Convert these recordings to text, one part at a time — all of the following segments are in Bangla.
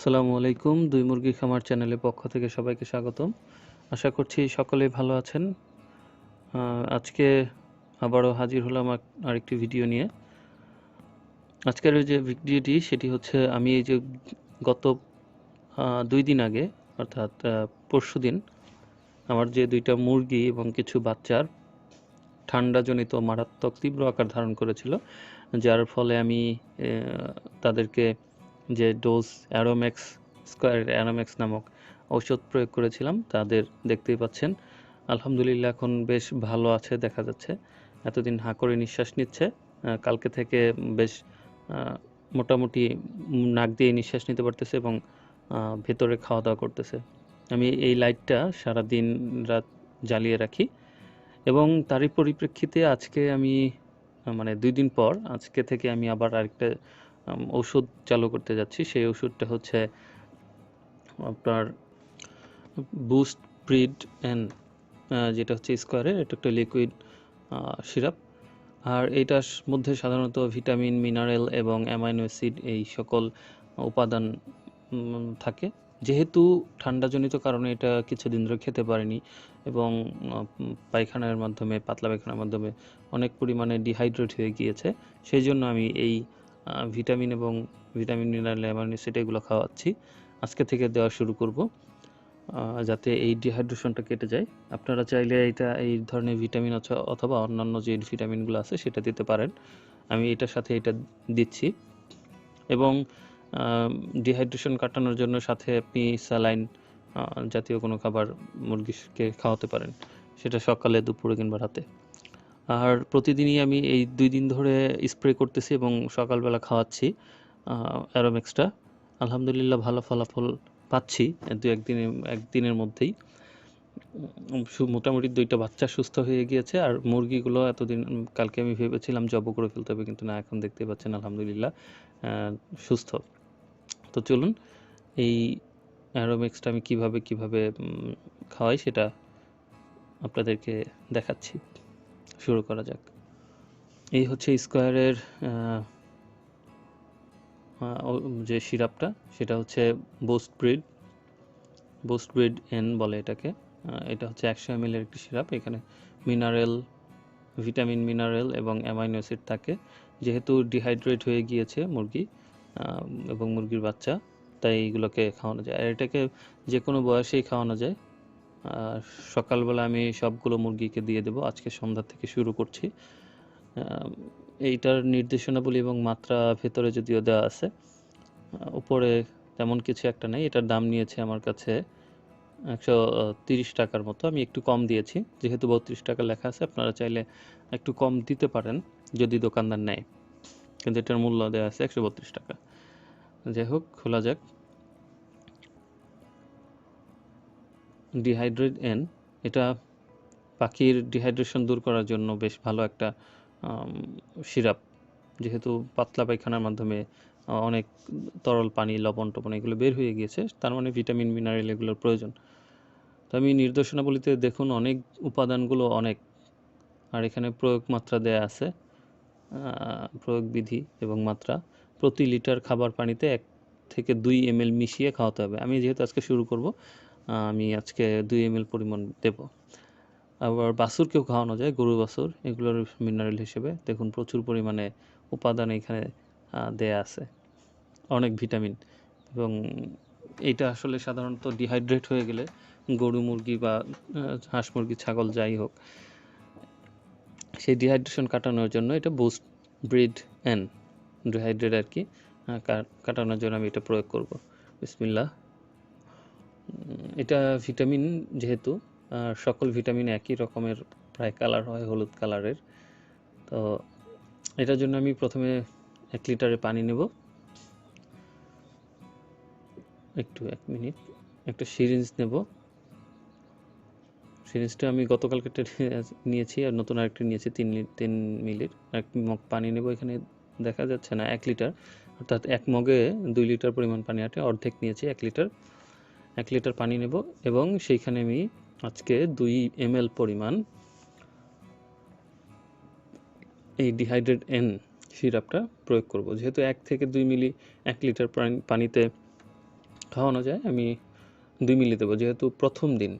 আসসালামু আলাইকুম। দুই মুরগি খামার চ্যানেলের পক্ষ থেকে সবাইকে স্বাগতম। আশা করছি সকলেই ভালো আছেন। আজকে আবারও হাজির হলাম আর- আরেকটি ভিডিও নিয়ে। আজকের যে ভিডিওটি, সেটি হচ্ছে আমি এই যে গত দুই দিন আগে, অর্থাৎ পরশু দিন, আমার যে দুইটা মুরগি এবং কিছু বাচ্চার ঠান্ডাজনিত মারাত্মক তীব্র আকার ধারণ করেছিল, যার ফলে আমি তাদেরকে যে ডোজ অ্যারোম্যাক্স স্কোয়ার অ্যারোম্যাক্স নামক ঔষধ প্রয়োগ করেছিলাম, তাদের দেখতেই পাচ্ছেন। আলহামদুলিল্লাহ এখন বেশ ভালো আছে, দেখা যাচ্ছে। এতদিন হাঁ করে নিঃশ্বাস নিচ্ছে। কালকে থেকে বেশ মোটামুটি নাক দিয়ে নিঃশ্বাস নিতে পারতেছে এবং ভেতরে খাওয়া দাওয়া করতেছে। আমি এই লাইটটা সারা দিন রাত জ্বালিয়ে রাখি এবং তারই পরিপ্রেক্ষিতে আজকে আমি মানে দুই দিন পর আজকে থেকে আমি আবার আরেকটা ওষুধ চালু করতে যাচ্ছি। সেই ওষুধটা হচ্ছে আপনার বুস্ট ব্রিড অ্যান্ড যেটা হচ্ছে স্কোয়ারের এটা একটা লিকুইড সিরাপ আর এইটার মধ্যে সাধারণত ভিটামিন মিনারেল এবং অ্যামাইনো অ্যাসিড এই সকল উপাদান থাকে। যেহেতু ঠান্ডাজনিত কারণে এটা কিছুদিন ধরে খেতে পারিনি এবং পায়খানার মাধ্যমে, পাতলা পায়খানার মাধ্যমে অনেক পরিমাণে ডিহাইড্রেট হয়ে গিয়েছে, সেই জন্য আমি এই ভিটামিন এবং ভিটামিন মিনারেল অ্যামাইনো এগুলো খাওয়াচ্ছি। আজকে থেকে দেওয়া শুরু করব যাতে এই ডিহাইড্রেশনটা কেটে যায়। আপনারা চাইলে এটা, এই ধরনের ভিটামিন অথ- অথবা অন্যান্য যে ভিটামিনগুলো আছে সেটা দিতে পারেন। আমি এটার সাথে এটা দিচ্ছি। এবং ডিহাইড্রেশন কাটানোর জন্য সাথে আপনি স্যালাইন জাতীয় কোনো খাবার মুরগিকে খাওয়াতে পারেন। সেটা সকালে, দুপুরে কিংবা রাতে। আর প্রতিদিনই আমি এই দুই দিন ধরে স্প্রে করতেছি এবং সকালবেলা খাওয়াচ্ছি অ্যারোমেক্সটা আলহামদুলিল্লাহ ভালো ফলাফল পাচ্ছি দু একদিনের একদিনের মধ্যেই। মোটামুটি দুইটা বাচ্চা সুস্থ হয়ে গিয়েছে আর মুরগিগুলো এতদিন কালকে আমি ভেবেছিলাম জব করে ফেলতে হবে কিন্তু না, এখন দেখতে পাচ্ছেন আলহামদুলিল্লাহ সুস্থ। তো চলুন, এই অ্যারোমেক্সটা আমি কীভাবে কীভাবে খাওয়াই সেটা আপনাদেরকে দেখাচ্ছি। শুরু করা যাক। এই হচ্ছে স্কোয়ারের যে সিরাপটা, সেটা হচ্ছে boost breed. Boost breed N বলে এটাকে। এটা হচ্ছে একশো এম একটি সিরাপ। এখানে মিনারেল, ভিটামিন মিনারেল এবং অ্যামাইনো অ্যাসিড থাকে। যেহেতু ডিহাইড্রেট হয়ে গিয়েছে মুরগি এবং মুরগির বাচ্চা, তাই এইগুলোকে খাওয়ানো যায়। আর এটাকে যে কোনো বয়সেই খাওয়ানো যায়। সকালবেলা আমি সবগুলো মুরগিকে দিয়ে দেবো। আজকে সন্ধ্যা থেকে শুরু করছি। এইটার নির্দেশনাবলী এবং মাত্রা ভেতরে যদিও দেওয়া আছে উপরে তেমন কিছু একটা নেই। এটার দাম নিয়েছে আমার কাছে একশো তিরিশ টাকার মতো। আমি একটু কম দিয়েছি, যেহেতু বত্রিশ টাকা লেখা আছে, আপনারা চাইলে একটু কম দিতে পারেন যদি দোকানদার নেয়। কিন্তু এটার মূল্য দেওয়া আছে একশো বত্রিশ টাকা। যাই হোক, খোলা যাক। ডিহাইড্রেট এন এটা পাখির ডিহাইড্রেশন দূর করার জন্য বেশ ভালো একটা সিরাপ যেহেতু পাতলা পায়খানার মাধ্যমে অনেক তরল পানি, লবণ টবণ এগুলো বের হয়ে গিয়েছে, তার মানে ভিটামিন মিনারেল এগুলোর প্রয়োজন। তো আমি নির্দেশনাবলীতে দেখুন অনেক উপাদানগুলো অনেক, আর এখানে প্রয়োগ মাত্রা দেয়া আছে প্রয়োগ বিধি এবং মাত্রা। প্রতি লিটার খাবার পানিতে এক থেকে দুই এমএল মিশিয়ে খাওয়াতে হবে। আমি যেহেতু আজকে শুরু করব আমি আজকে দুই এমএল পরিমাণ দেব। আবার বাছুরকেও খাওয়ানো যায় গরু বাছুর এগুলোর মিনারেল হিসেবে। দেখুন প্রচুর পরিমাণে উপাদান এখানে দেয়া আছে। অনেক ভিটামিন এবং এইটা আসলে সাধারণত ডিহাইড্রেট হয়ে গেলে গরু মুরগি বা হাঁস মুরগি ছাগল যাই হোক সেই ডিহাইড্রেশন কাটানোর জন্য এটা বুস্ট ব্রিড এন ডিহাইড্রেট আর কি কাটানোর জন্য আমি এটা প্রয়োগ করব। বিসমিল্লাহ। উম, এটা ভিটামিন যেহেতু সকল ভিটামিন একই রকমের, প্রায় কালার হয়, হলুদ কালারের তো এটার জন্য আমি প্রথমে এক লিটারে পানি নেব। একটু, এক মিনিট। একটা সিরিঞ্জ নেব। সিরিঞ্জটা আমি গতকালকে নিয়েছি আর নতুন আরেকটি নিয়েছি, তিন তিন মিলির। এক মগ পানি নেব, এখানে দেখা যাচ্ছে না, এক লিটার। অর্থাৎ এক মগে দুই লিটার পরিমাণ পানি আটে, অর্ধেক নিয়েছি, এক লিটার। এক লিটার পানি নেব এবং সেইখানে আমি আজকে দুই এম পরিমাণ এই ডিহাইড্রেট এন সিরাপটা প্রয়োগ করব। যেহেতু এক থেকে দুই মিলি, এক লিটার পানি- পানিতে খাওয়ানো যায়, আমি দুই মিলি দেবো। যেহেতু প্রথম দিন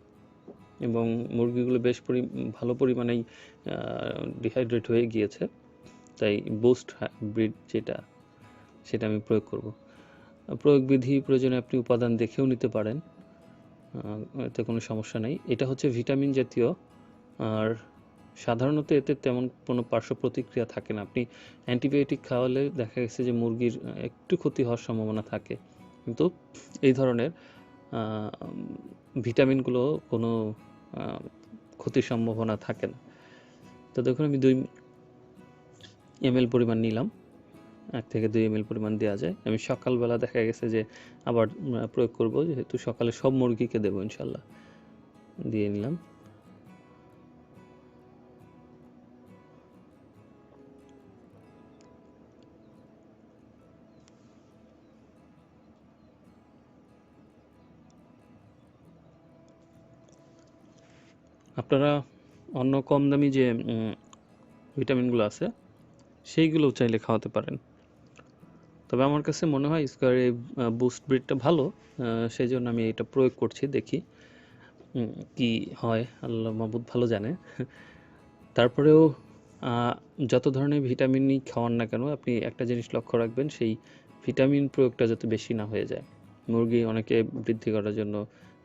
এবং মুরগিগুলো বেশ পরি ভালো পরিমাণেই ডিহাইড্রেট হয়ে গিয়েছে, তাই বুস্ট ব্রিড যেটা, সেটা আমি প্রয়োগ করব। প্রয়োগ বিধি প্রয়োজনে আপনি উপাদান দেখেও নিতে পারেন। এতে কোনো সমস্যা নেই। এটা হচ্ছে ভিটামিন জাতীয়। আর সাধারণত এতে তেমন কোনো পার্শ্ব প্রতিক্রিয়া থাকে না। আপনি অ্যান্টিবায়োটিক খাওয়ালে দেখা গেছে যে মুরগির একটু ক্ষতি হওয়ার সম্ভাবনা থাকে। কিন্তু এই ধরনের ভিটামিনগুলো কোনো ক্ষতির সম্ভাবনা থাকে না। তো দেখুন আমি দুই এমএল পরিমাণ নিলাম। এক থেকে দুই এমএল পরিমাণ দেওয়া যায়। আমি সকালবেলা দেখা গেছে যে আবার প্রয়োগ করব, যেহেতু সকালে সব মুরগিকে দেবো ইনশাল্লাহ দিয়ে নিলাম। আপনারা অন্য কম দামি যে ভিটামিনগুলো আছে, সেইগুলো চাইলে খাওয়াতে পারেন। তবে আমার কাছে মনে হয় স্কোয়ার বুস্ট ব্রিডটা ভালো সেই জন্য আমি এটা প্রয়োগ করছি, দেখি কি হয়, আল্লাহ মাহবুদ ভালো জানে। তারপরেও যত ধরনের ভিটামিনই খাওয়ান না কেন, আপনি একটা জিনিস লক্ষ্য রাখবেন, সেই ভিটামিন প্রয়োগটা যাতে বেশি না হয়ে যায়। মুরগি অনেকে বৃদ্ধি করার জন্য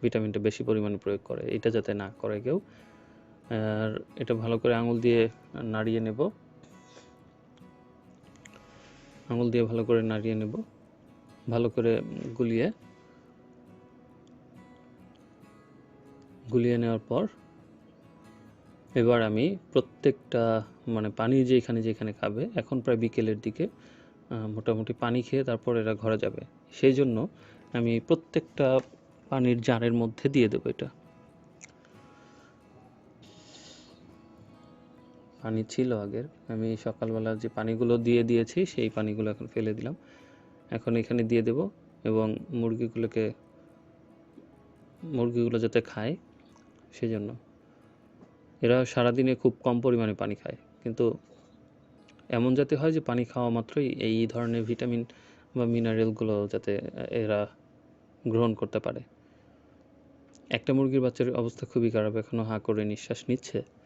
ভিটামিনটা বেশি পরিমাণে প্রয়োগ করে, এটা যাতে না করে কেউ। আর এটা ভালো করে আঙুল দিয়ে নাড়িয়ে নেব। আঙুল দিয়ে ভালো করে নাড়িয়ে নেব। ভালো করে গুলিয়ে। গুলিয়ে নেওয়ার পর এবার আমি প্রত্যেকটা মানে পানি যেখানে যেখানে খাবে, এখন প্রায় বিকেলের দিকে মোটামুটি পানি খেয়ে তারপর এরা ঘরে যাবে। সেই জন্য আমি প্রত্যেকটা পানির জারের মধ্যে দিয়ে দেবো এটা। পানি ছিল আগের। আমি সকালবেলা যে পানিগুলো দিয়ে দিয়েছি, সেই পানিগুলো এখন ফেলে দিলাম। এখন এখানে দিয়ে দেব এবং মুরগিগুলোকে, মুরগিগুলো যাতে খায় সেজন্য। এরা সারাদিনে খুব কম পরিমাণে পানি খায়। কিন্তু এমন যাতে হয় যে পানি খাওয়া মাত্রই এই ধরনের ভিটামিন বা মিনারেলগুলো যাতে এরা গ্রহণ করতে পারে। একটা মুরগির বাচ্চার অবস্থা খুবই খারাপ এখনও হাঁ করে নিঃশ্বাস নিচ্ছে।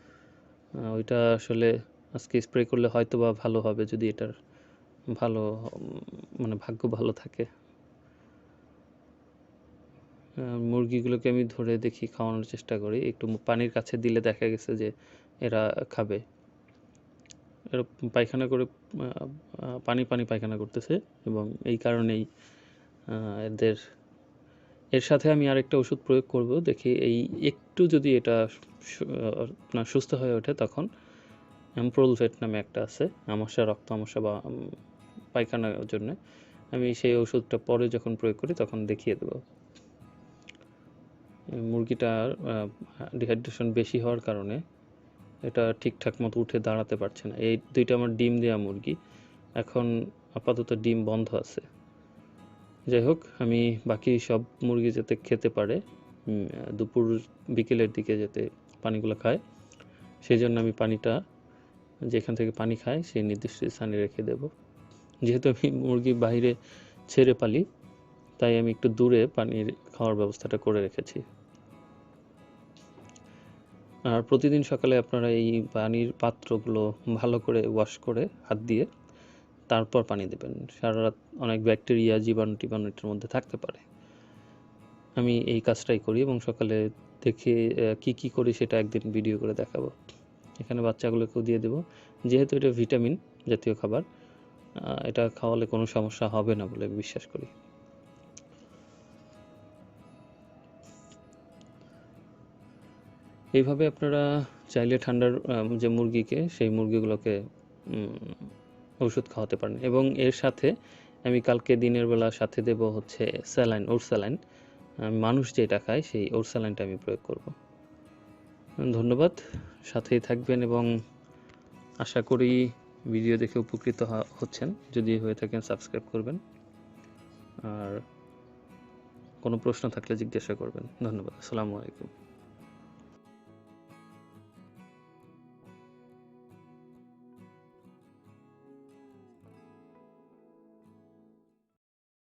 ওইটা আসলে আজকে স্প্রে করলে হয়তো বা ভালো হবে যদি এটার ভালো মানে ভাগ্য ভালো থাকে। মুরগিগুলোকে আমি ধরে দেখি খাওয়ানোর চেষ্টা করি। একটু পানির কাছে দিলে দেখা গেছে যে এরা খাবে। এরা পায়খানা করে পানি পানি পায়খানা করতেছে এবং এই কারণেই এদের এর সাথে আমি আরেকটা ওষুধ প্রয়োগ করব, দেখি এই একটু যদি এটা আপনার সুস্থ হয়ে ওঠে তখন। অ্যাম্প্রোলভেট নামে একটা আছে আমাশা রক্ত আমাশা বা পায়খানার জন্য। আমি সেই ওষুধটা পরে যখন প্রয়োগ করি তখন দেখিয়ে দেবো। মুরগিটার ডিহাইড্রেশন বেশি হওয়ার কারণে এটা ঠিকঠাক মতো উঠে দাঁড়াতে পারছে না। এই দুইটা আমার ডিম দেওয়া মুরগি। এখন আপাতত ডিম বন্ধ আছে। যাই হোক আমি বাকি সব মুরগি যাতে খেতে পারে দুপুর বিকেলের দিকে যাতে পানিগুলো খায়, সেই জন্য আমি পানিটা যেখান থেকে পানি খায়, সেই নির্দিষ্ট স্থানে রেখে দেব। যেহেতু আমি মুরগি বাইরে ছেড়ে পালি, তাই আমি একটু দূরে পানির খাওয়ার ব্যবস্থাটা করে রেখেছি। আর প্রতিদিন সকালে আপনারা এই পানির পাত্রগুলো ভালো করে ওয়াশ করে হাত দিয়ে তারপর পানি দেবেন। সারা রাত অনেক ব্যাকটেরিয়া, জীবাণু টিবাণু এটার মধ্যে থাকতে পারে। আমি এই কাজটাই করি এবং সকালে দেখে কি কি করি সেটা একদিন ভিডিও করে দেখাবো। এখানে বাচ্চাগুলোকেও দিয়ে দেবো। যেহেতু এটা ভিটামিন জাতীয় খাবার এটা খাওয়ালে কোনো সমস্যা হবে না বলে বিশ্বাস করি। এইভাবে আপনারা চাইলে ঠান্ডার যে মুরগিকে, সেই মুরগিগুলোকে ওষুধ খাওয়াতে পারেন। এবং এর সাথে আমি কালকে দিনের বেলা সাথে দেব হচ্ছে স্যালাইন, ওর স্যালাইন। মানুষ যেটা খায় সেই ওর স্যালাইনটা আমি প্রয়োগ করব। ধন্যবাদ। সাথেই থাকবেন এবং আশা করি ভিডিও দেখে উপকৃত হচ্ছেন। যদি হয়ে থাকেন সাবস্ক্রাইব করবেন। আর কোনো প্রশ্ন থাকলে জিজ্ঞাসা করবেন। ধন্যবাদ। আসসালামু আলাইকুম।